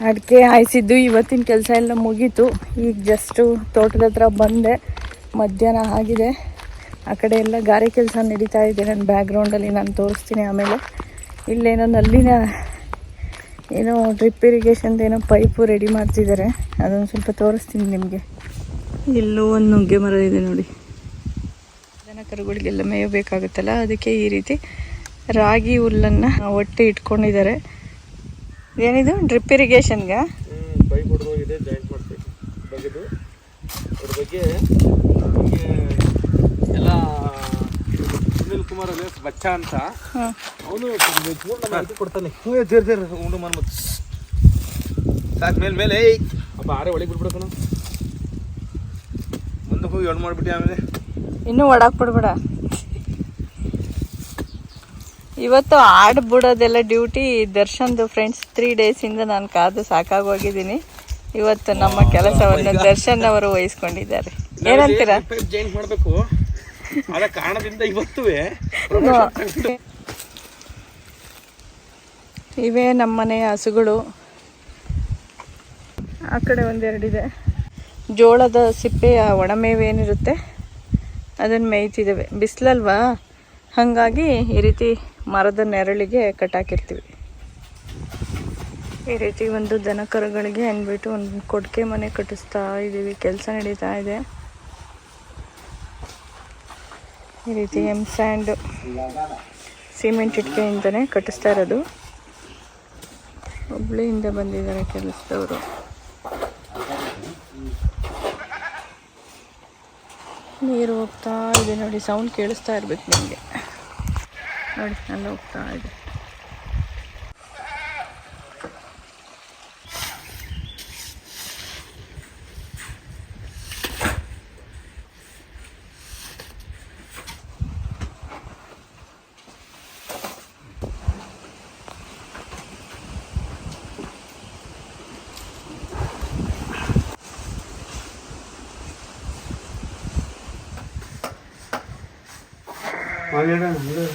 ಅಡಿಕೆ ಹಾಯಿಸಿದ್ದು ಇವತ್ತಿನ ಕೆಲಸ ಎಲ್ಲ ಮುಗೀತು. ಈಗ ಜಸ್ಟು ತೋಟದ ಹತ್ರ ಬಂದೆ. ಮಧ್ಯಾಹ್ನ ಆಗಿದೆ. ಆ ಕಡೆ ಎಲ್ಲ ಗಾರೆ ಕೆಲಸ ನಡೀತಾ ಇದೆ. ನನ್ನ ಬ್ಯಾಕ್ಗ್ರೌಂಡಲ್ಲಿ ನಾನು ತೋರಿಸ್ತೀನಿ ಆಮೇಲೆ. ಇಲ್ಲೇನೋ ನಲ್ಲಿನ ಏನೋ ಡ್ರಿಪ್ ಇರಿಗೇಷನ್ದು ಏನೋ ಪೈಪು ರೆಡಿ ಮಾಡ್ತಿದ್ದಾರೆ. ಅದೊಂದು ಸ್ವಲ್ಪ ತೋರಿಸ್ತೀನಿ ನಿಮಗೆ. ಇಲ್ಲೂ ಒಂದು ನುಗ್ಗೆ ಮರ ಇದೆ ನೋಡಿ. ದನ ಕರುಗಳಿಗೆಲ್ಲ ಮೇಯಬೇಕಾಗುತ್ತಲ್ಲ? ಅದಕ್ಕೆ ಈ ರೀತಿ ರಾಗಿ ಹುಲ್ಲನ್ನು ಒಟ್ಟೆ ಇಟ್ಕೊಂಡಿದ್ದಾರೆ. ಏನಿದು? ಡ್ರಿಪ್ ಇರಿಗೇಷನ್ಗೆ ಪೈಪ್ ಹೊಡೆದೋಗಿದೆ ಜಾಯಿಂಟ್ ಮಾಡಿಸ್ಬೇಕು ಬಗೆದು. ಅದ್ರ ಬಗ್ಗೆ ನಮಗೆ ಎಲ್ಲ ಸುನಿಲ್ ಕುಮಾರ್ ಅಲಿಯಾಸ್ ಬಚ್ಚ ಅಂತ. ಅವನು ಪೂರ್ಣ ಮಾಹಿತಿ ಕೊಡ್ತಾನೆ. ಹ್ಞೂ ಜೇರ್ ಜೇರ್ ಉಂಡು ಮನ್ ಮತ್ತು ಸಾಕು ಮೇಲೆ ಮೇಲೆ ಅಪ್ಪ ಆರೆ ಒಳಗೆ ಬಿಡ್ಬಿಡಕಣ. ಮುಂದಕ್ಕೆ ಹೋಗಿ ಎಣ್ಣೆ ಮಾಡಿಬಿಟ್ಟು ಆಮೇಲೆ. ಇನ್ನೂ ಒಡಾಕ್ ಬಿಡ್ಬೇಡ. ಇವತ್ತು ಆಡ್ ಬಿಡೋದೆಲ್ಲ ಡ್ಯೂಟಿ ದರ್ಶನ್ದು ಫ್ರೆಂಡ್ಸ್ ತ್ರೀ ಡೇಸಿಂದ ನಾನು ಕಾದು ಸಾಕಾಗೋಗಿದ್ದೀನಿ ಇವತ್ತು ನಮ್ಮ ಕೆಲಸವನ್ನು ದರ್ಶನ್ ಅವರು ವಹಿಸ್ಕೊಂಡಿದ್ದಾರೆ. ಏನಂತೀರಾ? ಮಾಡಬೇಕು. ಕಾರಣದಿಂದ ಇವೇ ನಮ್ಮ ಮನೆಯ ಹಸುಗಳು. ಆ ಕಡೆ ಒಂದೆರಡಿದೆ. ಜೋಳದ ಸಿಪ್ಪೆಯ ಒಣಮೇವೇನಿರುತ್ತೆ? ಅದನ್ನು ಮೇಯ್ತಿದ್ದಾವೆ. ಬಿಸಿಲಲ್ವಾ? ಹಾಗಾಗಿ ಈ ರೀತಿ ಮರದ ನೆರಳಿಗೆ ಕಟ್ಟಾಕಿರ್ತೀವಿ. ಈ ರೀತಿ ಒಂದು ದನ ಕರುಗಳಿಗೆ ಅಂದ್ಬಿಟ್ಟು ಒಂದು ಕೊಟ್ಟಿಗೆ ಮನೆ ಕಟ್ಟಿಸ್ತಾ ಇದ್ದೀವಿ. ಕೆಲಸ ನಡೀತಾ ಇದೆ. ಈ ರೀತಿ ಎಂ ಸ್ಯಾಂಡ್ ಸಿಮೆಂಟ್ ಇಟ್ಕೆಯಿಂದನೇ ಕಟ್ಟಿಸ್ತಾ ಇರೋದು. ಹುಬ್ಳಿಯಿಂದ ಬಂದಿದ್ದಾರೆ ಕೆಲಸದವರು. ನೀರು ಹೋಗ್ತಾ ಇದೆ ನೋಡಿ ಸೌಂಡ್ ಕೇಳಿಸ್ತಾ ಇರ್ಬೇಕು ನಿಮಗೆ. ನೋಡಿ ಅಲ್ಲಿ ಹೋಗ್ತಾ ಇದೆ ನೀವು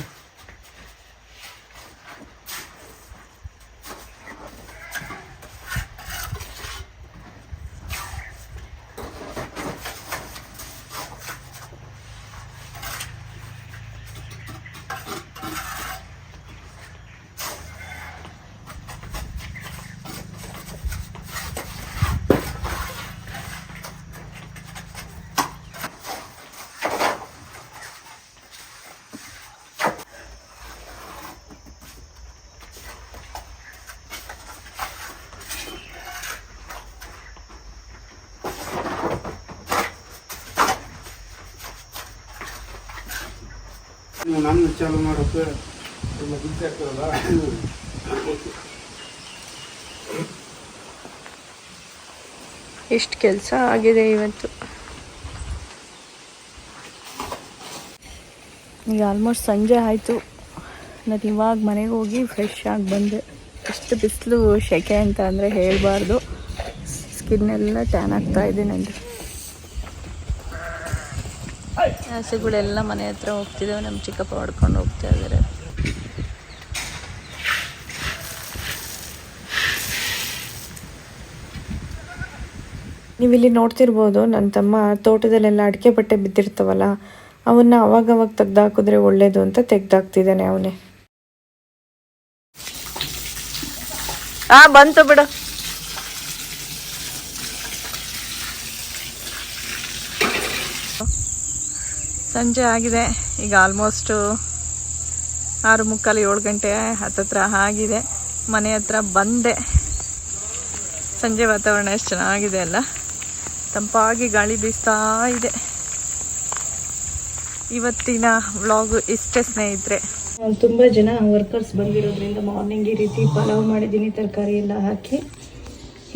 ನನ್ನ ಚಾಲು ಮಾಡೋಕ್ಕೆ ತುಂಬ ಬಿಸಿ ಆಗ್ತದಲ್ಲ? ಇಷ್ಟು ಕೆಲಸ ಆಗಿದೆ ಇವತ್ತು? ಈಗ ಆಲ್ಮೋಸ್ಟ್ ಸಂಜೆ ಆಯಿತು. ನಾನು ಇವಾಗ ಮನೆಗೆ ಹೋಗಿ ಫ್ರೆಶ್ ಆಗಿ ಬಂದೆ. ಎಷ್ಟು ಬಿಸಿಲು ಸೆಕೆ ಅಂತ ಅಂದರೆ ಹೇಳಬಾರ್ದು. ಸ್ಕಿನ್ನೆಲ್ಲ ಟ್ಯಾನ್ ಆಗ್ತಾ ಇದೆ ಹಸುಗಳೆಲ್ಲ ಮನೆ ಹತ್ರ ಹೋಗ್ತಿದ್ದಾವೆ ನಮ್ಮ ಚಿಕ್ಕಪ್ಪ ಹೊಡ್ಕೊಂಡು ಹೋಗ್ತಾ ಇದ್ದಾರೆ ನೀವಿಲ್ಲಿ ನೋಡ್ತಿರ್ಬೋದು ನನ್ನ ತಮ್ಮ ತೋಟದಲ್ಲೆಲ್ಲ ಅಡಿಕೆ ಬಟ್ಟೆ ಬಿದ್ದಿರ್ತಾವಲ್ಲ ಅವನ್ನ ಅವಾಗವಾಗ ತೆಗ್ದಾಕಿದ್ರೆ ಒಳ್ಳೇದು ಅಂತ ತೆಗ್ದಾಕ್ತಿದ್ದಾನೆ ಅವನೇ. ಆ ಬಂತು ಬಿಡು. ಸಂಜೆ ಆಗಿದೆ. ಈಗ ಆಲ್ಮೋಸ್ಟು ಆರು ಮುಕ್ಕಾಲು ಏಳು ಗಂಟೆ ಹತ್ತತ್ರ ಆಗಿದೆ. ಮನೆ ಹತ್ರ ಬಂದೆ. ಸಂಜೆ ವಾತಾವರಣ ಎಷ್ಟು ಚೆನ್ನಾಗಿದೆ ಅಲ್ಲ. ತಂಪಾಗಿ ಗಾಳಿ ಬೀಸ್ತಾ ಇದೆ. ಇವತ್ತಿನ ವ್ಲಾಗು ಇಷ್ಟೇ ಸ್ನೇಹಿತರೆ. ತುಂಬ ಜನ ವರ್ಕರ್ಸ್ ಬಂದಿರೋದ್ರಿಂದ ಮಾರ್ನಿಂಗ್ ಈ ರೀತಿ ಪಲಾವ್ ಮಾಡಿದ್ದೀನಿ, ತರಕಾರಿ ಎಲ್ಲ ಹಾಕಿ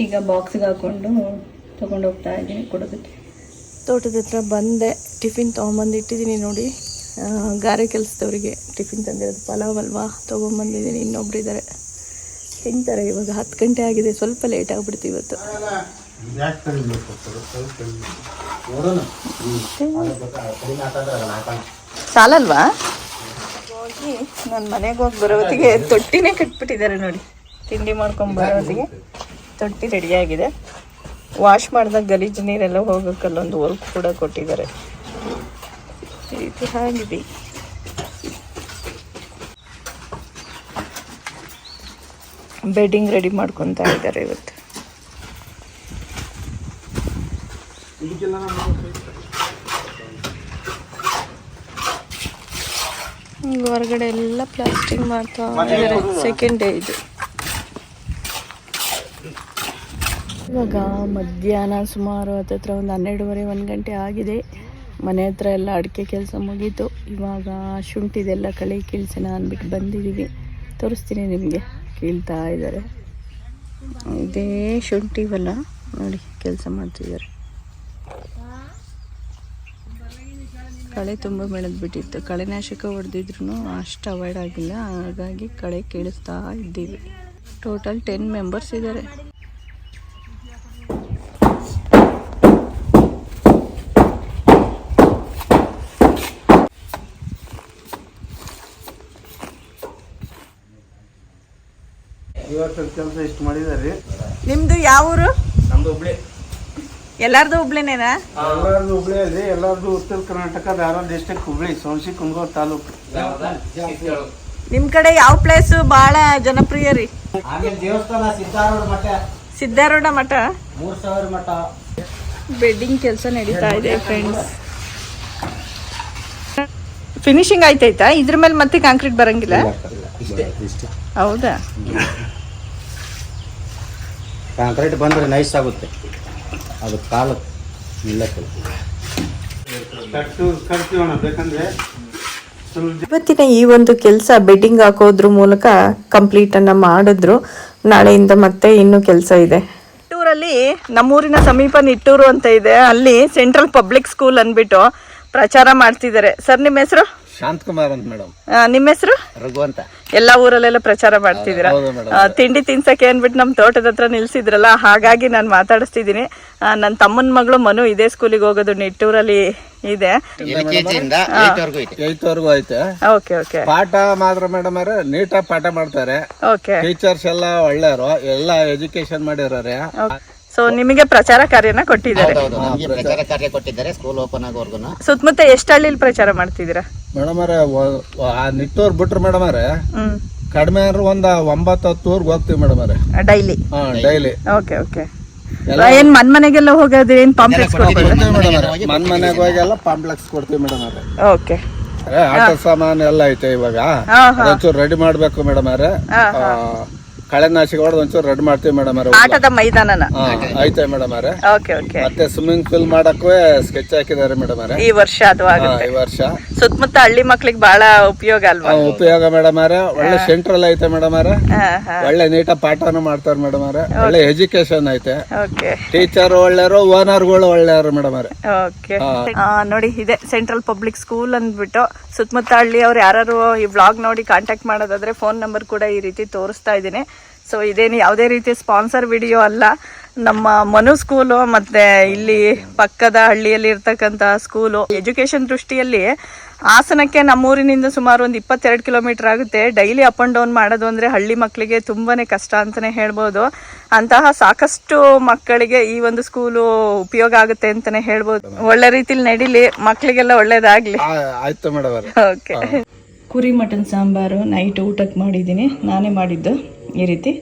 ಈಗ ಬಾಕ್ಸ್ಗೆ ಹಾಕ್ಕೊಂಡು ತೊಗೊಂಡೋಗ್ತಾ ಇದ್ದೀನಿ ಕೊಡೋದಕ್ಕೆ. ತೋಟದ ಹತ್ರ ಬಂದೆ, ಟಿಫಿನ್ ತೊಗೊಂಬಂದು ಇಟ್ಟಿದ್ದೀನಿ ನೋಡಿ. ಗಾರೆ ಕೆಲಸದವರಿಗೆ ಟಿಫಿನ್ ತಂದಿರೋದು, ಪಲಾವ್ ಅಲ್ವಾ? ತೊಗೊಂಬಂದಿದ್ದೀನಿ, ಇನ್ನೊಬ್ರು ಇದ್ದಾರೆ ತಿಂತಾರೆ ಇವಾಗ, ಹತ್ತು ಗಂಟೆ ಆಗಿದೆ, ಸ್ವಲ್ಪ ಲೇಟ್ ಆಗಿಬಿಡ್ತು ಇವತ್ತು. ಸಾಲಲ್ವಾ? ಹೋಗಿ ನನ್ನ ಮನೆಗೆ ಹೋಗಿ ಬರೋತ್ತಿಗೆ ತೊಟ್ಟಿನೇ ಕಟ್ಬಿಟ್ಟಿದ್ದಾರೆ ನೋಡಿ. ತಿಂಡಿ ಮಾಡ್ಕೊಂಡು ಬರೋತ್ತಿಗೆ ತೊಟ್ಟಿ ರೆಡಿಯಾಗಿದೆ ವಾಶ್ ಮಾಡಿದಾಗ ಗಲೀಜು ನೀರೆಲ್ಲ ಹೋಗೋಕೆ ಅಲ್ಲೊಂದು ವರ್ಕ್ ಕೂಡ ಕೊಟ್ಟಿದ್ದಾರೆ. ಆಗಿದೆ ಬೆಡ್ಡಿಂಗ್ ರೆಡಿ ಮಾಡ್ಕೊತಾ ಇದ್ದಾರೆ ಇವತ್ತು. ಹೊರಗಡೆ ಎಲ್ಲ ಪ್ಲಾಸ್ಟಿಕ್ ಮಾಡ್ತಾ ಇದ್ದಾರೆ. ಸೆಕೆಂಡ್ ಡೇ ಇದು. ಇವಾಗ ಮಧ್ಯಾಹ್ನ ಸುಮಾರು ಹತ್ತತ್ರ ಒಂದು ಹನ್ನೆರಡುವರೆ, ಒಂದು ಗಂಟೆ ಆಗಿದೆ. ಮನೆ ಹತ್ರ ಎಲ್ಲ ಅಡಿಕೆ ಕೆಲಸ ಮುಗೀತು. ಇವಾಗ ಶುಂಠಿದೆಲ್ಲ ಕಳೆ ಕೀಳ್ಸೋಣ ಅಂದ್ಬಿಟ್ಟು ಬಂದಿದ್ದೀವಿ ತೋರಿಸ್ತೀನಿ ನಿಮಗೆ. ಕೀಳ್ತಾ ಇದ್ದಾರೆ. ಇದೇ ಶುಂಠಿ ಬಲ್ಲ ನೋಡಿ, ಕೆಲಸ ಮಾಡ್ತಿದ್ದಾರೆ. ಕಳೆ ತುಂಬ ಬೆಳೆದ್ಬಿಟ್ಟಿತ್ತು ಕಳೆನಾಶಕ ಹೊಡೆದಿದ್ರು ಅಷ್ಟು ಅವಾಯ್ಡ್ ಆಗಿಲ್ಲ. ಹಾಗಾಗಿ ಕಳೆ ಕೀಳಿಸ್ತಾ ಇದ್ದೀವಿ. ಟೋಟಲ್ ಟೆನ್ ಮೆಂಬರ್ಸ್ ಇದ್ದಾರೆ. ಇವತ್ತು ಕೆಲಸ ಇಷ್ಟು ಮಾಡಿದಾರೆ ನಿಮ್ದು ಯಾವ ಊರು? ನಮ್ದು ಹುಬ್ಳಿ. ಎಲ್ಲಾರ್ದು ಹುಬ್ಳಿನೇನಾ? ಎಲ್ಲಾರ್ದು ಹುಬ್ಳಿ ಇದೆ ಎಲ್ಲಾರ್ದು ಉತ್ತರ ಕರ್ನಾಟಕ ಧಾರವಾಡ ಡಿಸ್ಟ್ರಿಕ್ಟ್ ಹುಬ್ಳಿ ಸೋಂಶಿ ಕುಂದಗೋಳ ತಾಲೂಕು. ನಿಮ್ ಕಡೆ ಯಾವ ಪ್ಲೇಸ್ ಬಹಳ ಜನಪ್ರಿಯ ರೀ? ಆಮೇಲೆ ದೇವಸ್ಥಾನ ಸಿದ್ದಾರೂಢ ಮಠ. ಸಿದ್ದಾರೂಢ ಮಠ? ಮೂರ್ ಸಾವಿರ ಮಠ. ಬೆಡ್ಡಿಂಗ್ ಕೆಲಸ ನಡೀತಾ ಇದೆ ಫ್ರೆಂಡ್ಸ್ ಫಿನಿಶಿಂಗ್ ಆಯ್ತಾಯ್ತಾ? ಇದ್ರ ಮೇಲೆ ಮತ್ತೆ ಕಾಂಕ್ರೀಟ್ ಬರಂಗಿಲ್ಲ? ಹೌದಾ? ಕಾಂಕ್ರೀಟ್ ಬಂದರೆ ನೈಸ್ ಆಗುತ್ತೆ. ಅದು ಕಾಲು ನಿಲ್ಲಕ್ಕಿಲ್ಲ ಇವತ್ತಿನ ಈ ಒಂದು ಕೆಲಸ ಬೆಡ್ಡಿಂಗ್ ಹಾಕೋದ್ರ ಮೂಲಕ ಕಂಪ್ಲೀಟ್ ಅನ್ನ ಮಾಡಿದ್ರು. ನಾಳೆಯಿಂದ ಮತ್ತೆ ಇನ್ನೂ ಕೆಲಸ ಇದೆ. ನಿಟ್ಟೂರಲ್ಲಿ ನಮ್ಮೂರಿನ ಸಮೀಪ ನಿಟ್ಟೂರು ಅಂತ ಇದೆ. ಅಲ್ಲಿ ಸೆಂಟ್ರಲ್ ಪಬ್ಲಿಕ್ ಸ್ಕೂಲ್ ಅಂದ್ಬಿಟ್ಟು ಪ್ರಚಾರ ಮಾಡ್ತಿದ್ದಾರೆ. ಸರ್ ನಿಮ್ಮ ಹೆಸರು? ಶಾಂತಕುಮಾರ್ ಅಂತ ಮೇಡಮ್ ನಿಮ್ಮ ಹೆಸರು? ರಘುವಂತ ಎಲ್ಲಾ ಊರಲ್ಲೆಲ್ಲ ಪ್ರಚಾರ ಮಾಡ್ತಿದ್ದೀರಾ? ಆ, ತಿಂಡಿ ತಿನ್ಸಕ್ಕೆ ಅಂದ್ಬಿಟ್ಟು ನಮ್ಮ ತೋಟದ ಹತ್ರ ನಿಲ್ಸಿದ್ರಲ್ಲ ಹಾಗಾಗಿ ನಾನು ಮಾತಾಡಿಸ್ತಿದ್ದೀನಿ. ನನ್ನ ತಮ್ಮನ ಮಗಳು ಮನು ಇದೇ ಸ್ಕೂಲಿಗೆ ಹೋಗೋದು ನಿಟ್ಟೂರಲ್ಲಿ ಇದೆ. ಏಯ್ತ್ವರೆಗೂ ಐತೆ. Okay okay. ಪಾಠ ಮಾತ್ರ ಮೇಡಮ್ ಅವ್ರೆ ನೀಟಾಗಿ ಪಾಠ ಮಾಡ್ತಾರೆ. ಓಕೆ. ಟೀಚರ್ಸ್ ಎಲ್ಲ ಒಳ್ಳೆಯವರು ಎಲ್ಲ ಎಜುಕೇಶನ್ ಮಾಡಿರೋರೆ. ಸೊ ನಿಮಗೆ ಪ್ರಚಾರ ಕಾರ್ಯನ ಕೊಟ್ಟಿದ್ದಾರೆ. ನಮಗೆ ಪ್ರಚಾರ ಕಾರ್ಯ ಕೊಟ್ಟಿದ್ದಾರೆ ಸ್ಕೂಲ್ ಓಪನ್ ಆಗೋವರೆಗೂ. ಸುತ್ತಮುತ್ತ ಎಷ್ಟು ಹಳ್ಳಿಲಿ ಪ್ರಚಾರ ಮಾಡ್ತಿದ್ದೀರಾ? ಮೇಡಮ್ ಅವರೇ ಆ ನಿಟ್ಟೂರ್ ಬಿಟ್ರು ಮೇಡಮ್ ಅವರೇ ಹ್ಮ್. ಕಡಿಮೆ ಅಂದ್ರೆ ಒಂದ ಒಂಬತ್ತು ಹತ್ತು ಊರ್ಗೆ ಹೋಗ್ತೀವಿ ಮೇಡಮ್ ಅವ್ರೆ. ಡೈಲಿ ಹಾ ಡೈಲಿ ಓಕೆ ಓಕೆ ಏನ್ ಮನ್ ಮನೆಗೆಲ್ಲ ಹೋಗೋದು ಏನ್ ಪಾಂಪ್ಲೆಟ್ಸ್ ಮೇಡಮ್ ಅವ್ರೆ. ಮನ್ ಮನೆಗೆ ಹೋಗಿ ಎಲ್ಲ ಪಾಂಪ್ಲೆಕ್ಸ್ ಕೊಡ್ತೀವಿ ಮೇಡಮ್ ಅವರೇ. ಓಕೆ ಆಟೋ ಸಾಮಾನು ಎಲ್ಲ ಐತೆ ಇವಾಗ. ಹಾ ಹಾ. ಒಂಚೂರು ರೆಡಿ ಮಾಡ್ಬೇಕು ಮೇಡಮ್ ಅವ್ರೆ. ಹಾ, ನಾಶಕ ಹೊಡೆದು ಒಂಚೂರು ರೆಡ್ ಮಾಡ್ತೀವಿ ಮೇಡಮ್ ಅವ್ರೆ ಆಟದ ಮೈದಾನನ? ಹಾ ಐತೆ ಮೇಡಮ್ ಅವ್ರೆ. ಓಕೆ ಓಕೆ ಮತ್ತೆ ಸ್ವಿಮ್ಮಿಂಗ್ ಪೂಲ್ ಮಾಡಕ್ಕೂ ಸ್ಕೆಚ್ ಹಾಕಿದ್ದಾರೆ ಮೇಡಮ್ ಅವ್ರೆ. ಈ ವರ್ಷ ಅಥವಾ ಹಾ, ಆಗುತ್ತೆ. ಈ ವರ್ಷ. ಸುತ್ತಮುತ್ತ ಹಳ್ಳಿ ಮಕ್ಳಿಗೆ ಬಹಳ ಉಪಯೋಗ ಅಲ್ವಾ ಉಪಯೋಗ ಮೇಡಮ್ ಅವ್ರೆ. ಒಳ್ಳೆ ಸೆಂಟ್ರಲ್ ಐತೆ ಮೇಡಮ್ ಅವ್ರೆ. ಹಾ ಹಾ. ಒಳ್ಳೆ ನೀಟಾಗಿ ಪಾಠನ ಮಾಡ್ತಾರೆ ಮೇಡಮ್ ಅವ್ರೆ. ಒಳ್ಳೆ ಎಜುಕೇಶನ್ ಐತೆ. ಓಕೆ ಟೀಚರ್ ಒಳ್ಳೆಯವರು ಓನರ್ಗಳು ಒಳ್ಳೆಯವರು ಮೇಡಮ್ ಅವ್ರೆ. ಓಕೆ ನೋಡಿ ಇದೆ ಸೆಂಟ್ರಲ್ ಪಬ್ಲಿಕ್ ಸ್ಕೂಲ್ ಅಂದ್ಬಿಟ್ಟು ಸುತ್ತಮುತ್ತ ಹಳ್ಳಿ ಅವ್ರು ಯಾರು ಈ ವ್ಲಾಗ್ ನೋಡಿ ಕಾಂಟ್ಯಾಕ್ಟ್ ಮಾಡೋದಾದ್ರೆ ಫೋನ್ ನಂಬರ್ ಕೂಡ ಈ ರೀತಿ ತೋರಿಸ್ತಾ ಇದ್ದೀನಿ. ಸೊ ಇದೇನು ಯಾವುದೇ ರೀತಿ ಸ್ಪಾನ್ಸರ್ ವಿಡಿಯೋ ಅಲ್ಲ. ನಮ್ಮ ಮನು ಸ್ಕೂಲು ಮತ್ತೆ ಇಲ್ಲಿ ಪಕ್ಕದ ಹಳ್ಳಿಯಲ್ಲಿ ಇರ್ತಕ್ಕಂಥ ಸ್ಕೂಲು ಎಜುಕೇಶನ್ ದೃಷ್ಟಿಯಲ್ಲಿ ಹಾಸನಕ್ಕೆ ನಮ್ಮೂರಿನಿಂದ ಸುಮಾರು ಒಂದು ಇಪ್ಪತ್ತೆರಡು ಕಿಲೋಮೀಟರ್ ಆಗುತ್ತೆ. ಡೈಲಿ ಅಪ್ ಆ್ಯಂಡ್ ಡೌನ್ ಮಾಡೋದು ಅಂದರೆ ಹಳ್ಳಿ ಮಕ್ಕಳಿಗೆ ತುಂಬಾ ಕಷ್ಟ ಅಂತಲೇ ಹೇಳ್ಬೋದು. ಅಂತಹ ಸಾಕಷ್ಟು ಮಕ್ಕಳಿಗೆ ಈ ಒಂದು ಸ್ಕೂಲು ಉಪಯೋಗ ಆಗುತ್ತೆ ಅಂತಲೇ ಹೇಳ್ಬೋದು. ಒಳ್ಳೆ ರೀತಿಲಿ ನಡೀಲಿ ಮಕ್ಕಳಿಗೆಲ್ಲ ಒಳ್ಳೇದಾಗಲಿ. ಆಯ್ತು ಮೇಡಮ್ ಅವ್ರೆ. ಓಕೆ ಕುರಿ ಮಟನ್ ಸಾಂಬಾರು ನೈಟ್ ಊಟಕ್ಕೆ ಮಾಡಿದ್ದೀನಿ. ನಾನೇ ಮಾಡಿದ್ದು. ಈ ರೀತಿ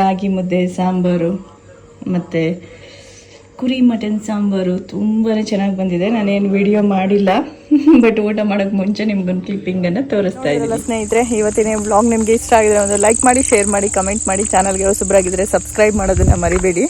ರಾಗಿ ಮುದ್ದೆ ಸಾಂಬಾರು ಮತ್ತು ಕುರಿ ಮಟನ್ ಸಾಂಬಾರು ತುಂಬಾ ಚೆನ್ನಾಗಿ ಬಂದಿದೆ. ನಾನೇನು ವಿಡಿಯೋ ಮಾಡಿಲ್ಲ ಬಟ್ ಊಟ ಮಾಡೋಕ್ಕೆ ಮುಂಚೆ ನಿಮ್ಗೊಂದು ಕ್ಲಿಪ್ಪಿಂಗನ್ನು ತೋರಿಸ್ತಾ ಇದ್ದೀನಿ. ಸ್ನೇಹಿತರೆ ಇವತ್ತಿನ ಬ್ಲಾಗ್ ನಿಮಗೆ ಇಷ್ಟ ಆಗಿದ್ರೆ ಒಂದು ಲೈಕ್ ಮಾಡಿ ಶೇರ್ ಮಾಡಿ ಕಮೆಂಟ್ ಮಾಡಿ. ಚಾನಲ್ಗೆ ಹೊಸಬ್ರಾಗಿದ್ದರೆ ಸಬ್ಸ್ಕ್ರೈಬ್ ಮಾಡೋದನ್ನು ಮರಿಬೇಡಿ.